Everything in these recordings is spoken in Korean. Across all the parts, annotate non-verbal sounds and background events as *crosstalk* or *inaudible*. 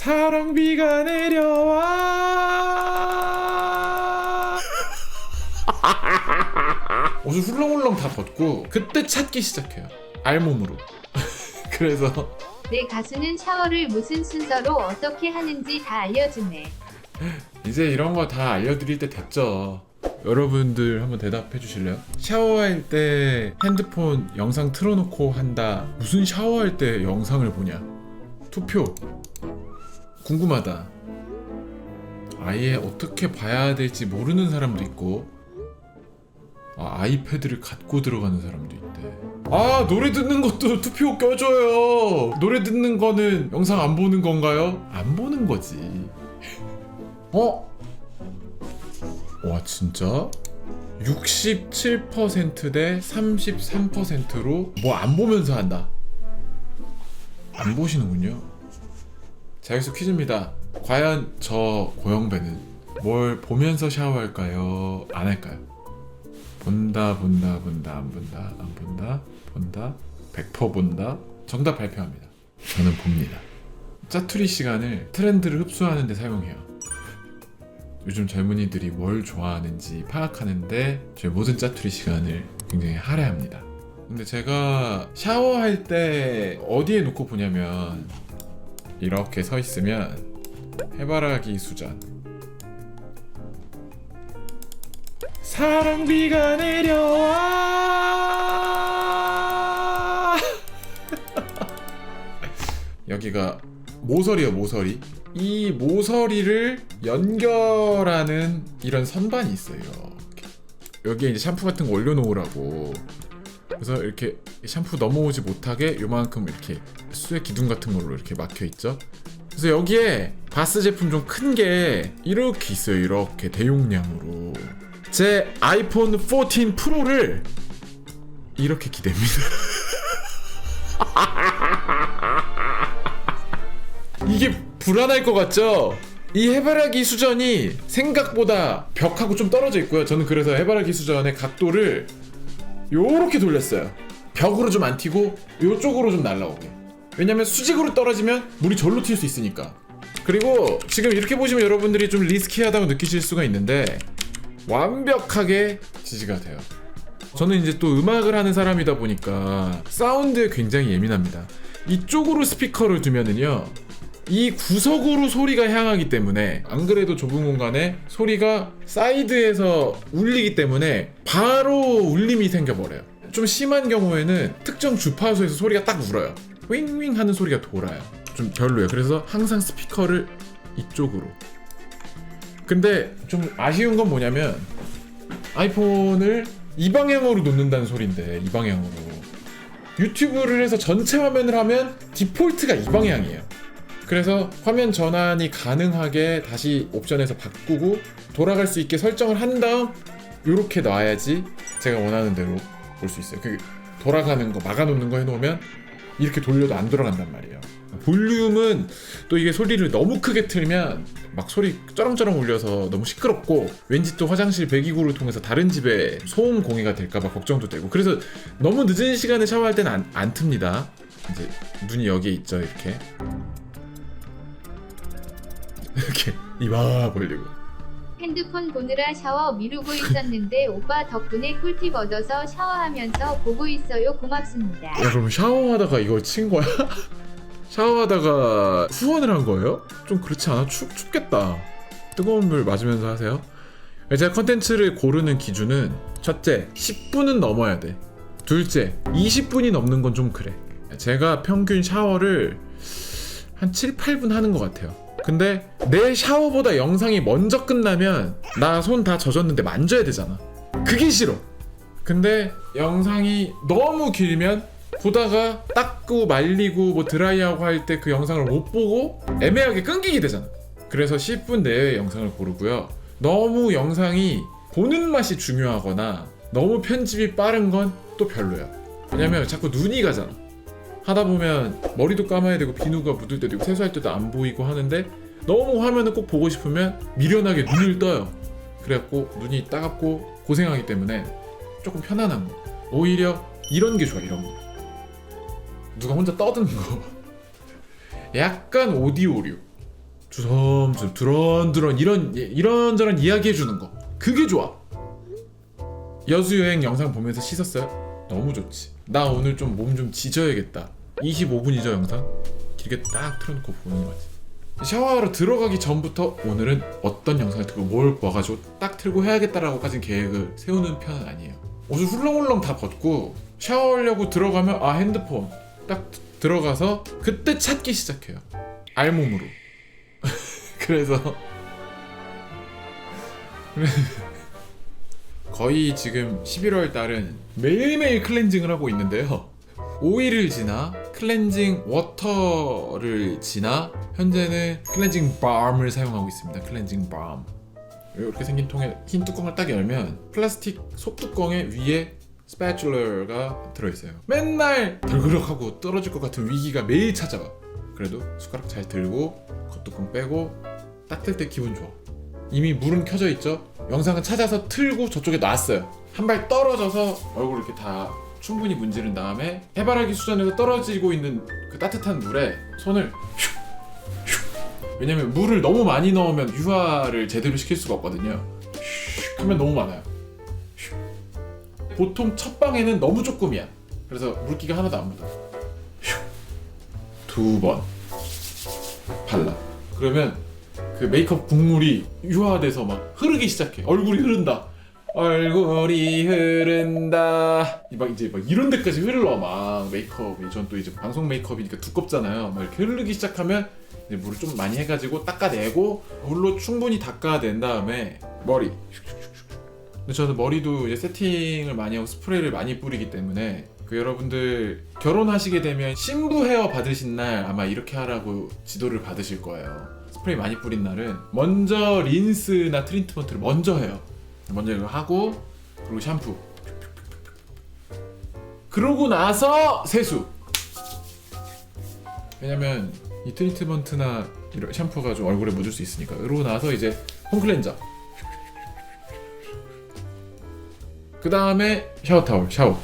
사랑비가 내려와 *laughs* 옷을 훌렁훌렁 다 벗고 그때 찾기 시작해요 알몸으로 *laughs* 그래서 내 가수는 샤워를 무슨 순서로 어떻게 하는지 다 알려주네. 이제 이런 거 다 알려드릴 때 됐죠. 여러분들 한번 대답해 주실래요? 샤워할 때 핸드폰 영상 틀어놓고 한다. 무슨 샤워할 때 영상을 보냐? 투표. 궁금하다. 아예 어떻게 봐야 될지 모르는 사람도 있고, 아, 아이패드를 갖고 들어가는 사람도 있대. 아, 노래 듣는 것도 *laughs* 투표 껴줘요. 노래 듣는 거는 영상 안 보는 건가요? 안 보는 거지. *laughs* 어? 와 진짜? 67%대 33%로 뭐 안 보면서 한다. 안 보시는군요. 자 여기서 퀴즈입니다. 과연 저 고영배는 뭘 보면서 샤워할까요? 안 할까요? 본다 본다 본다 안 본다 안 본다 본다 100% 본다 정답 발표합니다. 저는 봅니다. 짜투리 시간을 트렌드를 흡수하는 데 사용해요. 요즘 젊은이들이 뭘 좋아하는지 파악하는데 제 모든 짜투리 시간을 굉장히 할애합니다. 근데 제가 샤워할 때 어디에 놓고 보냐면 이렇게 서 있으면 해바라기 수전 사랑비가 내려와. *laughs* 여기가 모서리요 모서리. 이 모서리를 연결하는 이런 선반이 있어요. 여기에 이제 샴푸 같은 거 올려놓으라고 그래서 이렇게 샴푸 넘어오지 못하게 요만큼 이렇게 수의 기둥 같은 걸로 이렇게 막혀 있죠 그래서 여기에 바스 제품 좀 큰 게 이렇게 있어요 이렇게 대용량으로 제 아이폰 14 프로를 이렇게 기댑니다 *laughs* 이게 불안할 것 같죠? 이 해바라기 수전이 생각보다 벽하고 좀 떨어져 있고요. 저는 그래서 해바라기 수전의 각도를 요렇게 돌렸어요. 벽으로 좀 안 튀고 요쪽으로 좀 날라오게. 왜냐면 수직으로 떨어지면 물이 절로 튈 수 있으니까. 그리고 지금 이렇게 보시면 여러분들이 좀 리스키하다고 느끼실 수가 있는데 완벽하게 지지가 돼요. 저는 이제 또 음악을 하는 사람이다 보니까 사운드에 굉장히 예민합니다. 이쪽으로 스피커를 두면은요. 이 구석으로 소리가 향하기 때문에 안 그래도 좁은 공간에 소리가 사이드에서 울리기 때문에 바로 울림이 생겨버려요. 좀 심한 경우에는 특정 주파수에서 소리가 딱 울어요. 윙윙 하는 소리가 돌아요. 좀 별로예요. 그래서 항상 스피커를 이쪽으로. 근데 좀 아쉬운 건 뭐냐면 아이폰을 이 방향으로 놓는다는 소리인데 이 방향으로 유튜브를 해서 전체 화면을 하면 디폴트가 이 방향이에요. 그래서 화면 전환이 가능하게 다시 옵션에서 바꾸고 돌아갈 수 있게 설정을 한 다음 이렇게 놔야지 제가 원하는 대로 볼 수 있어요. 그 돌아가는 거 막아놓는 거 해놓으면 이렇게 돌려도 안 돌아간단 말이에요. 볼륨은 또 이게 소리를 너무 크게 틀면 막 소리 쩌렁쩌렁 울려서 너무 시끄럽고 왠지 또 화장실 배기구를 통해서 다른 집에 소음 공해가 될까봐 걱정도 되고 그래서 너무 늦은 시간에 샤워할 때는 안, 안 틉니다. 이제 눈이 여기에 있죠 이렇게 이렇게 이마 벌리고 핸드폰 보느라 샤워 미루고 있었는데 *laughs* 오빠 덕분에 꿀팁 얻어서 샤워하면서 보고 있어요. 고맙습니다. 야 그럼 샤워하다가 이걸 친 거야? *laughs* 샤워하다가 후원을 한 거예요? 좀 그렇지 않아? 춥, 춥겠다 뜨거운 물 맞으면서 하세요 제가 컨텐츠를 고르는 기준은 첫째 10분은 넘어야 돼 둘째 20분이 넘는 건 좀 그래 제가 평균 샤워를 한 7, 8분 하는 것 같아요 근데 내 샤워보다 영상이 먼저 끝나면 나 손 다 젖었는데 만져야 되잖아 그게 싫어 근데 영상이 너무 길면 보다가 닦고 말리고 뭐 드라이하고 할 때 그 영상을 못 보고 애매하게 끊기게 되잖아. 그래서 10분 내외의 영상을 고르고요. 너무 영상이 보는 맛이 중요하거나 너무 편집이 빠른 건 또 별로야. 왜냐면 자꾸 눈이 가잖아. 하다 보면 머리도 감아야 되고 비누가 묻을 때도 있고 세수할 때도 안 보이고 하는데 너무 화면을 꼭 보고 싶으면 미련하게 눈을 떠요. 그래갖고 눈이 따갑고 고생하기 때문에 조금 편안한 거. 오히려 이런 게 좋아 이런 거. 누가 혼자 떠드는 거. *laughs* 약간 오디오류. 주섬주섬 두런두런 이런 이런저런 이야기 해 주는 거 그게 좋아 여수 여행 영상 보면서 씻었어요? 너무 좋지 나 오늘 좀 몸좀 지져야겠다 25분이죠 영상? 길게 딱 틀어놓고 보는 거지. 샤워하러 들어가기 전부터 오늘은 어떤 영상을 틀고 뭘 봐가지고 딱 틀고 해야겠다라고까지는 계획을 세우는 편은 아니에요. 옷을 훌렁훌렁 다 벗고 샤워하려고 들어가면 아 핸드폰. 딱 들어가서 그때 찾기 시작해요. 알몸으로. *laughs* 그래서 *laughs* 거의 지금 11월 달은 매일매일 클렌징을 하고 있는데요. 오일을 지나 클렌징 워터를 지나 현재는 클렌징 밤을 사용하고 있습니다. 클렌징 밤. 이렇게 생긴 통에 흰 뚜껑을 딱 열면 플라스틱 속뚜껑에 위에 스패츌러가 들어있어요. 맨날 덜그럭하고 떨어질 것 같은 위기가 매일 찾아와. 그래도 숟가락 잘 들고 겉뚜껑 빼고 딱 뜰 때 기분 좋아. 이미 물은 켜져 있죠. 영상은 찾아서 틀고 저쪽에 놨어요. 한 발 떨어져서 얼굴 이렇게 다 충분히 문지른 다음에 해바라기 수전에서 떨어지고 있는 그 따뜻한 물에 손을 슉, 슉. 왜냐면 물을 너무 많이 넣으면 유화를 제대로 시킬 수가 없거든요. 슉 하면 너무 많아요. 슉. 보통 첫 방에는 너무 조금이야. 그래서 물기가 하나도 안 묻어. 두 번 발라. 그러면 그 메이크업 국물이 유화돼서 막 흐르기 시작해. 얼굴이 흐른다. 얼굴이 흐른다. 막 이제 막 이런 데까지 흘러 막 메이크업이 전 또 이제 방송 메이크업이니까 두껍잖아요. 막 이렇게 흐르기 시작하면 이제 물을 좀 많이 해가지고 닦아내고 물로 충분히 닦아낸 다음에 머리. 근데 저는 머리도 이제 세팅을 많이 하고 스프레이를 많이 뿌리기 때문에 그 여러분들 결혼하시게 되면 신부 헤어 받으신 날 아마 이렇게 하라고 지도를 받으실 거예요. 스프레이 많이 뿌린 날은 먼저 린스나 트리트먼트를 먼저 해요. 먼저 이거 하고 그리고 샴푸. 그러고 나서 세수. 왜냐면 이 트리트먼트나 이런 샴푸가 좀 얼굴에 묻을 수 있으니까. 그러고 나서 이제 홈클렌저. 그 다음에 샤워 타월 샤워.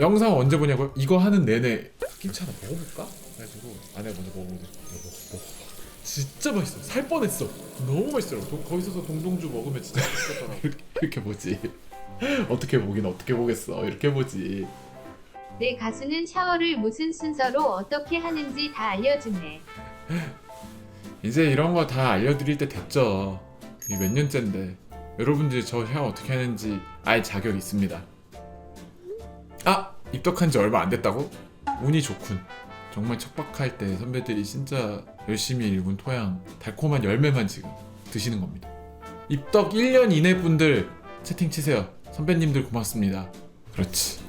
영상 언제 보냐고요? 이거 하는 내내 김치 하나 먹어볼까? 그래가지고 아내가 먼저 먹어보는데 먹어 먹어 진짜 맛있어. 살 뻔했어. 너무 맛있더라고. 도- 거기 서서 동동주 먹으면 진짜 맛있겠더라고. 이렇게, *laughs* 이렇게 보지. 어떻게 보긴 어떻게 보겠어. 이렇게 보지. 내 가수는 샤워를 무슨 순서로 어떻게 하는지 다 알려주네. 이제 이런 거 다 알려드릴 때 됐죠. 몇 년째인데. 여러분들이 저 샤워 어떻게 하는지 알 자격 있습니다. 아! 입덕한 지 얼마 안 됐다고? 운이 좋군 정말 척박할 때 선배들이 진짜 열심히 일군 토양 달콤한 열매만 지금 드시는 겁니다. 입덕 1년 이내 분들 채팅 치세요. 선배님들 고맙습니다. 그렇지.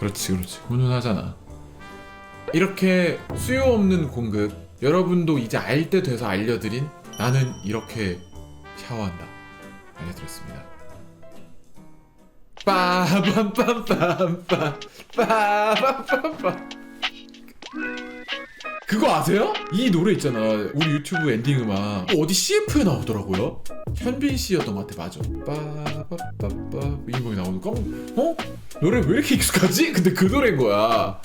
그렇지 그렇지. 훈훈하잖아. 이렇게 수요 없는 공급 여러분도 이제 알 때 돼서 알려드린 나는 이렇게 샤워한다. 알려드렸습니다. 빠밤빰빰빰 빠밤빰빰 그거 아세요? 이 노래 있잖아. 우리 유튜브 엔딩 음악. 어, 어디 CF에 나오더라고요. 현빈 씨였던 것 같아. 맞아. 빠바빠빠. 이 곡이 나오는 거? 어? 노래 왜 이렇게 익숙하지? 근데 그 노래인 거야